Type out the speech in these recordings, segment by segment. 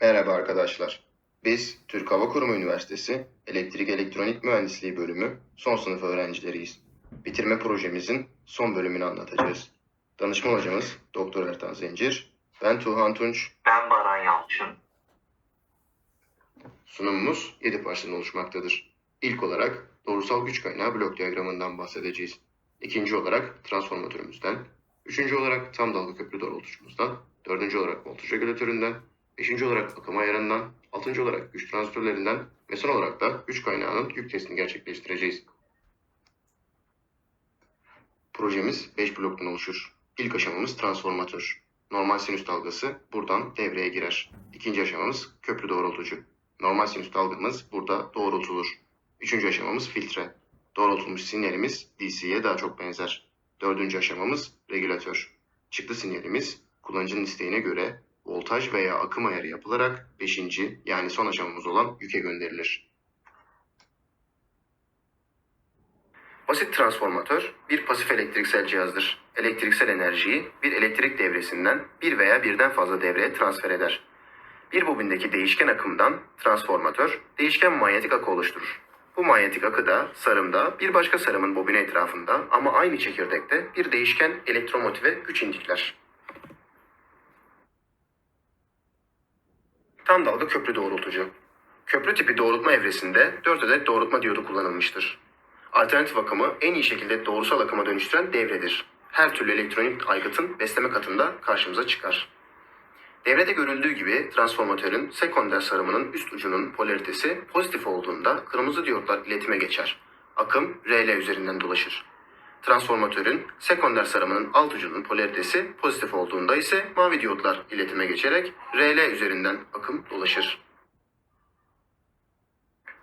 Merhaba arkadaşlar. Biz Türk Hava Kurumu Üniversitesi Elektrik Elektronik Mühendisliği bölümü son sınıf öğrencileriyiz. Bitirme projemizin son bölümünü anlatacağız. Danışman hocamız Doktor Ertan Zencir, ben Tuğhan Tunç, Ben Baran Yalçın. sunumumuz 7 parçadan oluşmaktadır. İlk olarak doğrusal güç kaynağı blok diyagramından bahsedeceğiz. İkinci olarak transformatörümüzden, üçüncü olarak tam dalga köprü doğrultucumuzdan, dördüncü olarak voltaj regülatöründen, beşinci olarak akım ayarından, altıncı olarak güç transistörlerinden ve son olarak da güç kaynağının yük testini gerçekleştireceğiz. Projemiz 5 bloktan oluşur. İlk aşamamız transformatör. Normal sinüs dalgası buradan devreye girer. İkinci aşamamız köprü doğrultucu. Normal sinüs dalgamız burada doğrultulur. Üçüncü aşamamız filtre. Doğrultulmuş sinyalimiz DC'ye daha çok benzer. Dördüncü aşamamız regülatör. Çıktı sinyalimiz kullanıcının isteğine göre voltaj veya akım ayarı yapılarak beşinci yani son aşamamız olan yüke gönderilir. Basit transformatör bir pasif elektriksel cihazdır. Elektriksel enerjiyi bir elektrik devresinden bir veya birden fazla devreye transfer eder. Bir bobindeki değişken akımdan transformatör değişken manyetik akı oluşturur. Bu manyetik akı da sarımda bir başka sarımın bobini etrafında ama aynı çekirdekte bir değişken elektromotive güç indikler. Tam dalga köprü doğrultucu. Köprü tipi doğrultma evresinde 4 adet doğrultma diyodu kullanılmıştır. Alternatif akımı en iyi şekilde doğrusal akıma dönüştüren devredir. Her türlü elektronik aygıtın besleme katında karşımıza çıkar. Devrede görüldüğü gibi transformatörün sekonder sarımının üst ucunun polaritesi pozitif olduğunda kırmızı diyotlar iletime geçer. Akım RL üzerinden dolaşır. Transformatörün sekonder sarımının alt ucunun polaritesi pozitif olduğunda ise mavi diyotlar iletime geçerek RL üzerinden akım dolaşır.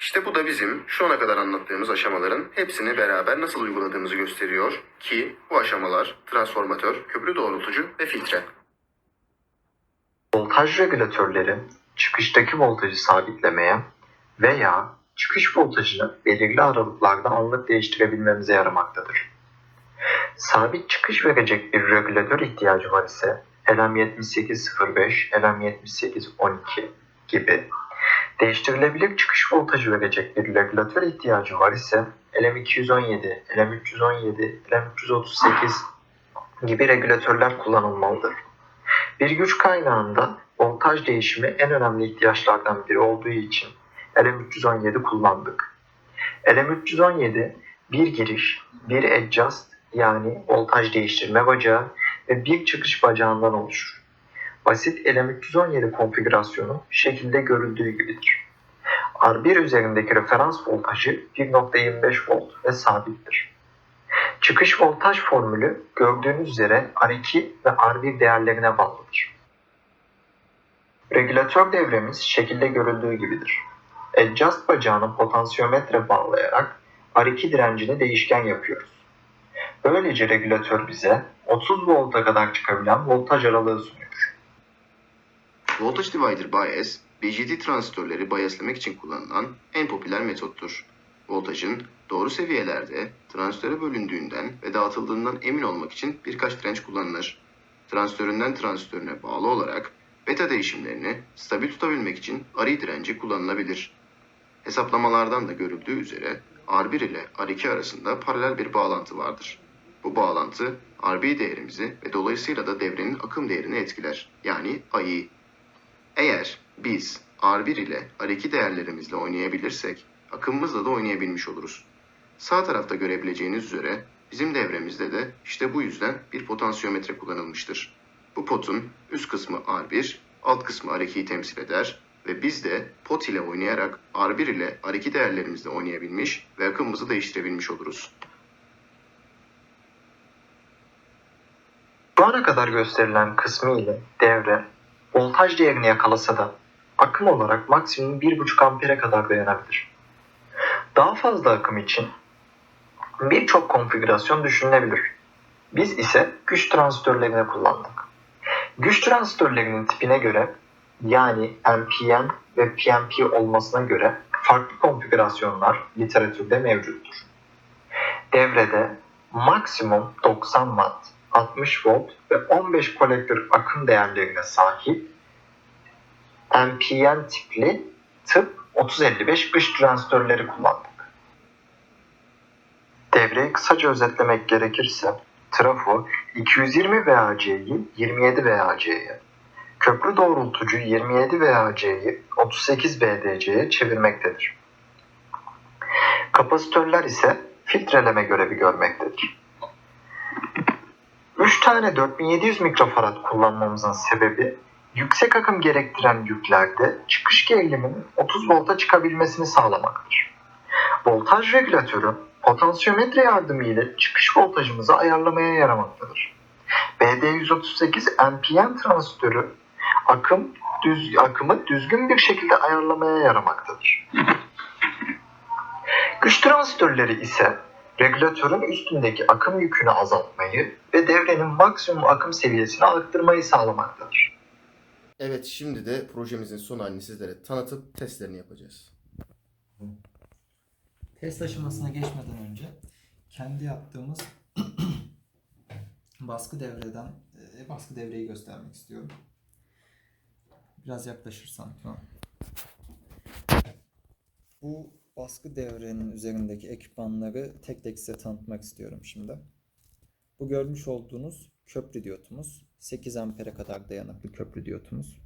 İşte bu da bizim şu ana kadar anlattığımız aşamaların hepsini beraber nasıl uyguladığımızı gösteriyor ki bu aşamalar transformatör, köprü doğrultucu ve filtre. Voltaj regülatörleri çıkıştaki voltajı sabitlemeye veya çıkış voltajını belirli aralıklarda anlık değiştirebilmemize yaramaktadır. Sabit çıkış verecek bir regülatör ihtiyacı var ise LM7805, LM7812 gibi değiştirilebilir çıkış voltajı verecek bir regülatör ihtiyacı var ise LM217, LM317, LM338 gibi regülatörler kullanılmalıdır. Bir güç kaynağında voltaj değişimi en önemli ihtiyaçlardan biri olduğu için LM317 kullandık. LM317 bir giriş, bir adjust yani voltaj değiştirme bacağı ve bir çıkış bacağından oluşur. Basit LM317 konfigürasyonu şekilde görüldüğü gibidir. R1 üzerindeki referans voltajı 1.25 volt ve sabittir. Çıkış voltaj formülü gördüğünüz üzere R2 ve R1 değerlerine bağlıdır. Regülatör devremiz şekilde görüldüğü gibidir. Adjust bacağını potansiyometre bağlayarak R2 direncini değişken yapıyoruz. Böylece regülatör bize 30 volta kadar çıkabilen voltaj aralığı sunuyor. Voltage Divider Bias, BJT transistörleri biaslemek için kullanılan en popüler metottur. Voltajın doğru seviyelerde transistöre bölündüğünden ve dağıtıldığından emin olmak için birkaç direnç kullanılır. Transistöründen transistörüne bağlı olarak beta değişimlerini stabil tutabilmek için RI direnci kullanılabilir. Hesaplamalardan da görüldüğü üzere R1 ile R2 arasında paralel bir bağlantı vardır. Bu bağlantı RB değerimizi ve dolayısıyla da devrenin akım değerini etkiler. Yani I'yi. Eğer biz R1 ile R2 değerlerimizle oynayabilirsek akımımızla da oynayabilmiş oluruz. Sağ tarafta görebileceğiniz üzere bizim devremizde de işte bu yüzden bir potansiyometre kullanılmıştır. Bu potun üst kısmı R1, alt kısmı R2'yi temsil eder ve biz de pot ile oynayarak R1 ile R2 değerlerimizle oynayabilmiş ve akımımızı değiştirebilmiş oluruz. Ana kadar gösterilen kısmı ile devre voltaj değerini yakalasa da akım olarak maksimum 1.5 ampere kadar dayanabilir. Daha fazla akım için birçok konfigürasyon düşünülebilir. Biz ise güç transistörlerini kullandık. Güç transistörlerinin tipine göre yani NPN ve PNP olmasına göre farklı konfigürasyonlar literatürde mevcuttur. Devrede maksimum 90 watt, 60 volt ve 15 kolektör akım değerlerine sahip NPN tipli tıp 3055 güç transistörleri kullandık. Devreyi kısaca özetlemek gerekirse trafo 220 VAC'yi 27 VAC'ye, köprü doğrultucu 27 VAC'yi 38 VDC'ye çevirmektedir. Kapasitörler ise filtreleme görevi görmektedir. 3 tane 4700 mikrofarad kullanmamızın sebebi yüksek akım gerektiren yüklerde çıkış geriliminin 30 volta çıkabilmesini sağlamaktır. Voltaj regülatörü potansiyometre yardımıyla çıkış voltajımızı ayarlamaya yaramaktadır. BD138 NPN transistörü akım düz, akımı düzgün bir şekilde ayarlamaya yaramaktadır. Güç transistörleri ise regülatörün üstündeki akım yükünü azaltmayı ve devrenin maksimum akım seviyesini arttırmayı sağlamaktadır. Evet şimdi de projemizin son halini sizlere tanıtıp testlerini yapacağız. Test aşamasına geçmeden önce kendi yaptığımız baskı devreden e, baskı devreyi göstermek istiyorum. Biraz yaklaşırsan. Tamam. Bu baskı devrenin üzerindeki ekipmanları tek tek size tanıtmak istiyorum şimdi. Bu görmüş olduğunuz köprü diyotumuz. 8 ampere kadar dayanıklı köprü diyotumuz.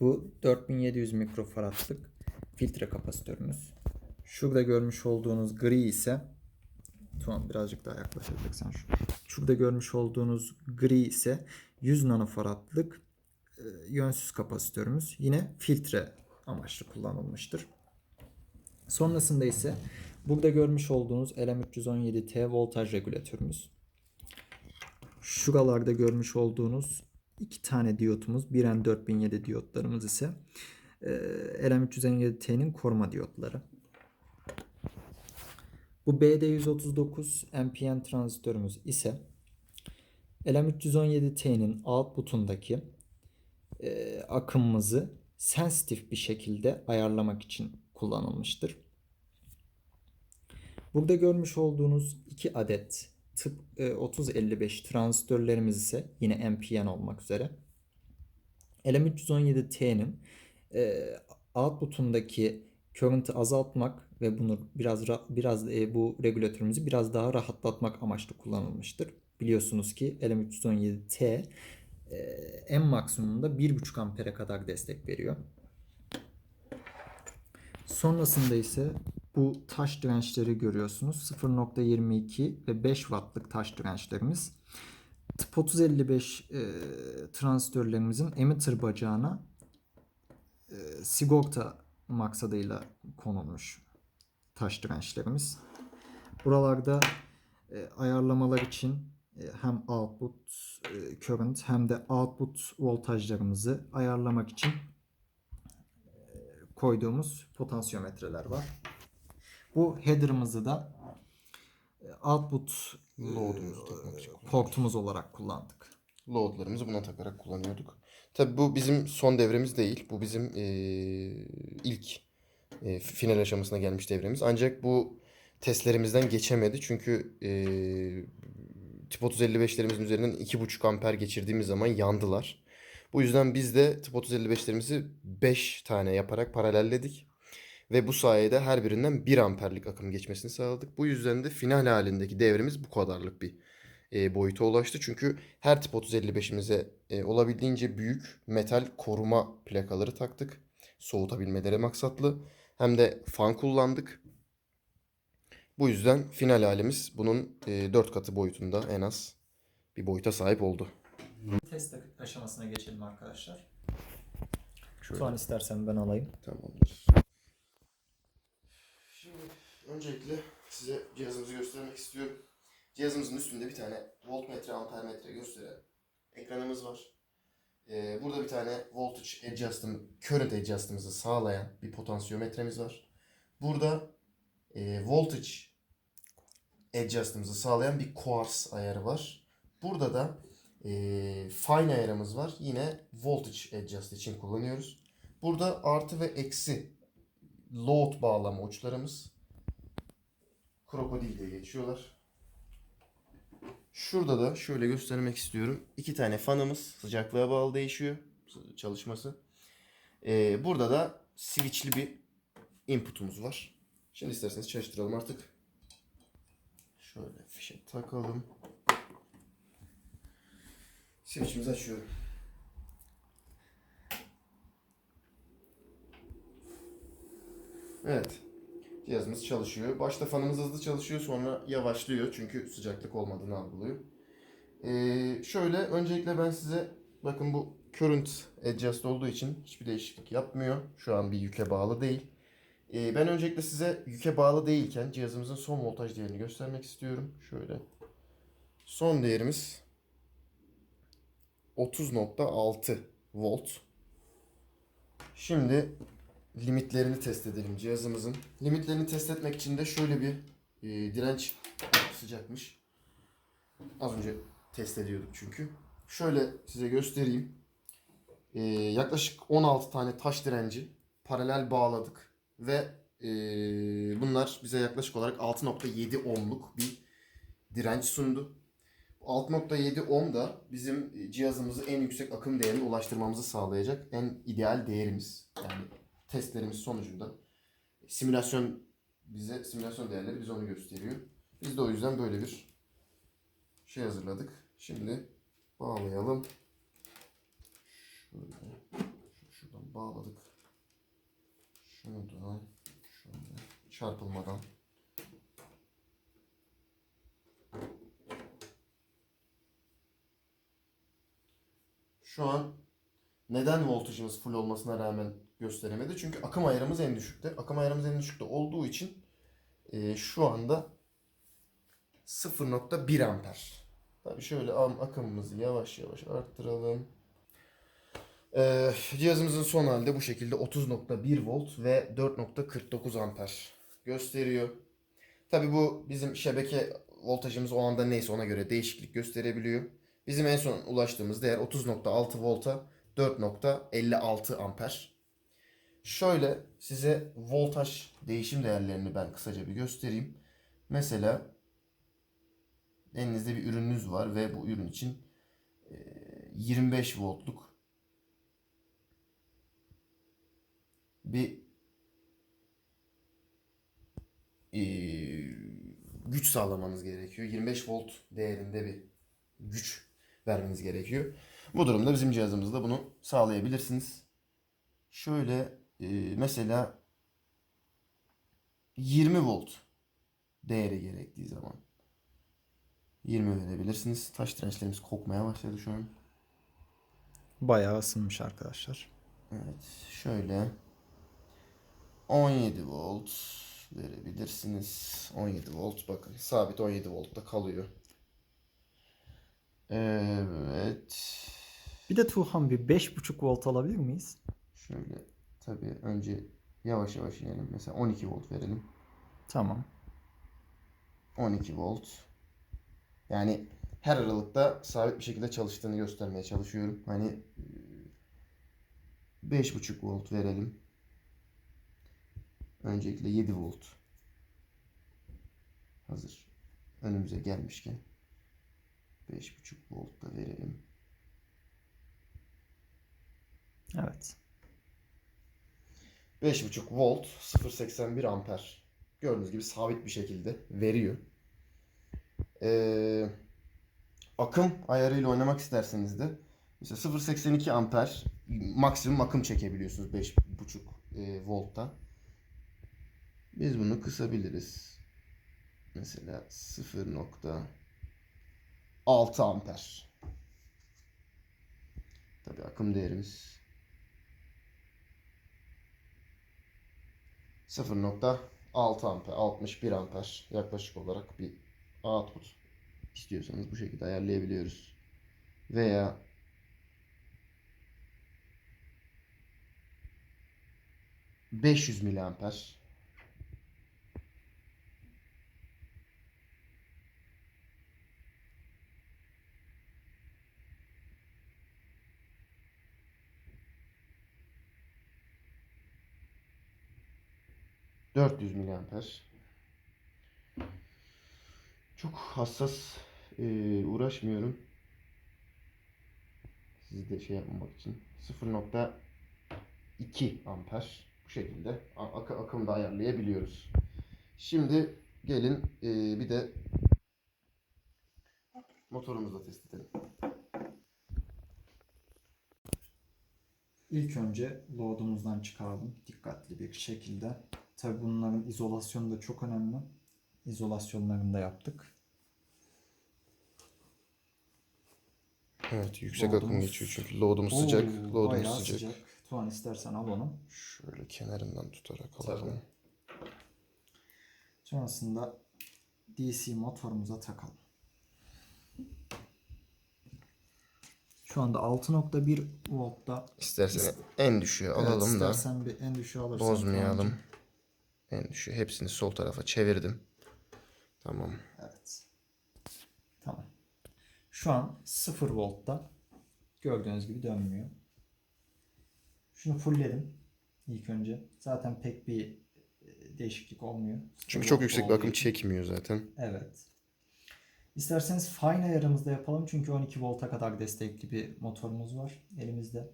Bu 4700 mikrofaradlık filtre kapasitörümüz. Şurada görmüş olduğunuz gri ise Tamam birazcık daha yaklaşacaksan şu. Şurada görmüş olduğunuz gri ise 100 nanofaradlık e, yönsüz kapasitörümüz. Yine filtre amaçlı kullanılmıştır. Sonrasında ise burada görmüş olduğunuz LM317T voltaj regülatörümüz. Şuralarda görmüş olduğunuz iki tane diyotumuz 1N4007 diyotlarımız ise e, LM317T'nin koruma diyotları. Bu BD139 NPN transistörümüz ise LM317T'nin output'undaki e, akımımızı sensitif bir şekilde ayarlamak için kullanılmıştır. Burada görmüş olduğunuz iki adet tıp e, 3055 transistörlerimiz ise yine NPN olmak üzere LM317T'nin e, output'undaki current'ı azaltmak ve bunu biraz ra- biraz e, bu regülatörümüzü biraz daha rahatlatmak amaçlı kullanılmıştır. Biliyorsunuz ki LM317T e, en maksimumda 1.5 ampere kadar destek veriyor. Sonrasında ise bu taş dirençleri görüyorsunuz. 0.22 ve 5 wattlık taş dirençlerimiz. Tıp 3055 e, transistörlerimizin emitter bacağına e, sigorta maksadıyla konulmuş taş dirençlerimiz. Buralarda e, ayarlamalar için e, hem output e, current hem de output voltajlarımızı ayarlamak için koyduğumuz potansiyometreler var. Bu header'ımızı da e, output e, için kullanıyoruz. portumuz olarak kullandık. Loadlarımızı buna takarak kullanıyorduk. Tabi bu bizim son devremiz değil. Bu bizim eee, ilk eee, final aşamasına gelmiş devremiz. Ancak bu testlerimizden geçemedi. Çünkü eee tip 3055'lerimizin üzerinden 2.5 amper geçirdiğimiz zaman yandılar. Bu yüzden biz de tip 3055'lerimizi 5 tane yaparak paralelledik. Ve bu sayede her birinden 1 amperlik akım geçmesini sağladık. Bu yüzden de final halindeki devremiz bu kadarlık bir e, boyuta ulaştı. Çünkü her tip 3055'imize e, olabildiğince büyük metal koruma plakaları taktık. Soğutabilmeleri maksatlı. Hem de fan kullandık. Bu yüzden final halimiz bunun e, 4 katı boyutunda en az bir boyuta sahip oldu. Test aşamasına geçelim arkadaşlar. Şöyle. Şu an istersen ben alayım. Tamamdır. Şimdi öncelikle size cihazımızı göstermek istiyorum. Cihazımızın üstünde bir tane voltmetre, ampermetre gösteren ekranımız var. Ee, burada bir tane voltage adjust'ım, current adjust'ımızı sağlayan bir potansiyometremiz var. Burada e, voltage adjust'ımızı sağlayan bir quartz ayarı var. Burada da e, fine ayarımız var. Yine voltage adjust için kullanıyoruz. Burada artı ve eksi load bağlama uçlarımız krokodil diye geçiyorlar. Şurada da şöyle göstermek istiyorum. İki tane fanımız sıcaklığa bağlı değişiyor çalışması. Ee, burada da switchli bir inputumuz var. Şimdi isterseniz çalıştıralım artık. Şöyle fişe takalım. Switch'imizi açıyorum. Evet. Cihazımız çalışıyor. Başta fanımız hızlı çalışıyor sonra yavaşlıyor çünkü sıcaklık olmadığını algılıyor. Ee, şöyle öncelikle ben size bakın bu current adjust olduğu için hiçbir değişiklik yapmıyor. Şu an bir yüke bağlı değil. Ee, ben öncelikle size yüke bağlı değilken cihazımızın son voltaj değerini göstermek istiyorum. Şöyle. Son değerimiz 30.6 volt. Şimdi limitlerini test edelim cihazımızın. Limitlerini test etmek için de şöyle bir e, direnç sıcakmış. Az önce test ediyorduk çünkü. Şöyle size göstereyim. E, yaklaşık 16 tane taş direnci paralel bağladık ve e, bunlar bize yaklaşık olarak 6.7 ohmluk bir direnç sundu. 6.7 ohm da bizim cihazımızı en yüksek akım değerine ulaştırmamızı sağlayacak en ideal değerimiz. Yani testlerimiz sonucunda simülasyon bize simülasyon değerleri bize onu gösteriyor. Biz de o yüzden böyle bir şey hazırladık. Şimdi bağlayalım. Şöyle şuradan bağladık. Şunu da şöyle çarpılmadan Şu an neden voltajımız full olmasına rağmen gösteremedi? Çünkü akım ayarımız en düşükte. Akım ayarımız en düşükte olduğu için e, şu anda 0.1 amper. Tabii şöyle akımımızı yavaş yavaş arttıralım. E, cihazımızın son halde bu şekilde 30.1 volt ve 4.49 amper gösteriyor. Tabii bu bizim şebeke voltajımız o anda neyse ona göre değişiklik gösterebiliyor. Bizim en son ulaştığımız değer 30.6 volta 4.56 amper. Şöyle size voltaj değişim değerlerini ben kısaca bir göstereyim. Mesela elinizde bir ürününüz var ve bu ürün için e, 25 voltluk bir güç sağlamanız gerekiyor. 25 volt değerinde bir güç vermeniz gerekiyor. Bu durumda bizim cihazımızda bunu sağlayabilirsiniz. Şöyle e, mesela 20 volt değeri gerektiği zaman 20 verebilirsiniz. Taş dirençlerimiz kokmaya başladı şu an. Bayağı ısınmış arkadaşlar. Evet şöyle 17 volt verebilirsiniz. 17 volt bakın sabit 17 voltta kalıyor. Evet. Bir de Tuğhan bir 5.5 volt alabilir miyiz? Şöyle tabii önce yavaş yavaş inelim. Mesela 12 volt verelim. Tamam. 12 volt. Yani her aralıkta sabit bir şekilde çalıştığını göstermeye çalışıyorum. Hani e, 5.5 volt verelim. Öncelikle 7 volt. Hazır. Önümüze gelmişken 5.5 volt da verelim. Evet. 5.5 volt 0.81 amper. Gördüğünüz gibi sabit bir şekilde veriyor. Ee, akım ayarıyla oynamak isterseniz de mesela 0.82 amper maksimum akım çekebiliyorsunuz 5.5 e, voltta. Biz bunu kısabiliriz. Mesela 0.6 amper. Tabii akım değerimiz 0.6 amper, 61 amper yaklaşık olarak bir output istiyorsanız bu şekilde ayarlayabiliyoruz. Veya ...500 miliamper... ...400 miliamper... Çok hassas e, uğraşmıyorum. Sizi de şey yapmamak için. 2 amper. Bu şekilde ak- akım da ayarlayabiliyoruz. Şimdi gelin e, bir de motorumuzla test edelim. İlk önce load'umuzdan çıkaralım dikkatli bir şekilde. Tabi bunların izolasyonu da çok önemli. İzolasyonlarını da yaptık. Evet yüksek akım geçiyor çünkü load'umuz sıcak. Load'umuz sıcak. sıcak. Tuğan istersen al onu. Şöyle kenarından tutarak alalım. Sonrasında DC motorumuza takalım. Şu anda 6.1 voltta. İstersen en düşüğe alalım evet, da istersen bir en düşüğü alırsan. bozmayalım. Tuğancığım. En düşüğü hepsini sol tarafa çevirdim. Tamam. Evet. Tamam. Şu an 0 voltta. Gördüğünüz gibi dönmüyor. Şunu fullledim ilk önce. Zaten pek bir e, değişiklik olmuyor. Çünkü çok yüksek bir akım çekmiyor zaten. Evet. İsterseniz fine ayarımızda yapalım çünkü 12 volta kadar destekli bir motorumuz var elimizde.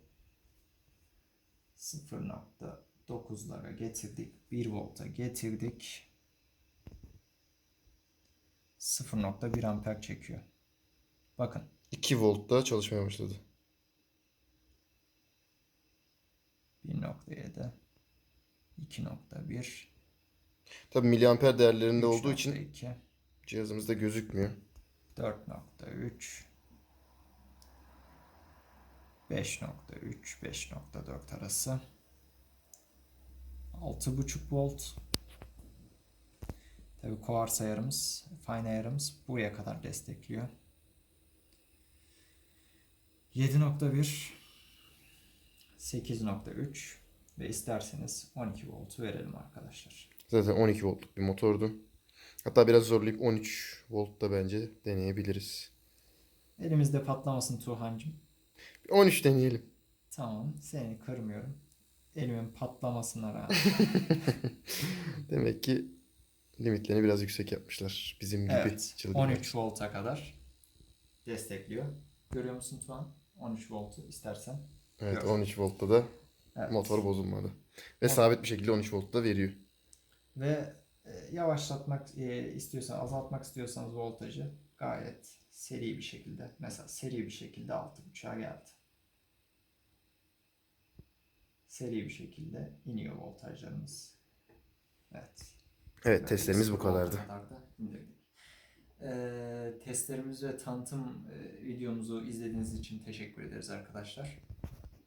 0.9'lara getirdik. 1 volta getirdik. 0.1 amper çekiyor. Bakın 2 voltta çalışmaya başladı. 1.7 2.1 Tabi miliamper değerlerinde olduğu için 3.2 cihazımızda gözükmüyor. 4.3 5.3 5.4 arası 6.5 volt Tabi kuars ayarımız fine ayarımız buraya kadar destekliyor 7.1 8.3 ve isterseniz 12 voltu verelim arkadaşlar. Zaten 12 voltluk bir motordu. Hatta biraz zorlayıp 13 voltta bence deneyebiliriz. Elimizde patlamasın Tuğhancım. Bir 13 deneyelim. Tamam, seni kırmıyorum. Elimin patlamasına rağmen. Demek ki limitlerini biraz yüksek yapmışlar. Bizim gibi evet, çılgınlar 13 için. volta kadar destekliyor. Görüyor musun Tuğan? 13 voltu istersen. Evet Gör. 13 voltta da Evet. motor bozulmadı. Ve Motor- sabit bir şekilde 13 voltta veriyor. Ve e, yavaşlatmak e, istiyorsan, azaltmak istiyorsanız voltajı gayet seri bir şekilde, mesela seri bir şekilde 6.5'a geldi. Seri bir şekilde iniyor voltajlarımız. Evet. Evet testlerimiz bu kadardı. Ee, testlerimiz ve tanıtım e, videomuzu izlediğiniz için teşekkür ederiz arkadaşlar.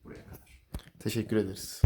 Buraya kadar. Teşekkür ederiz.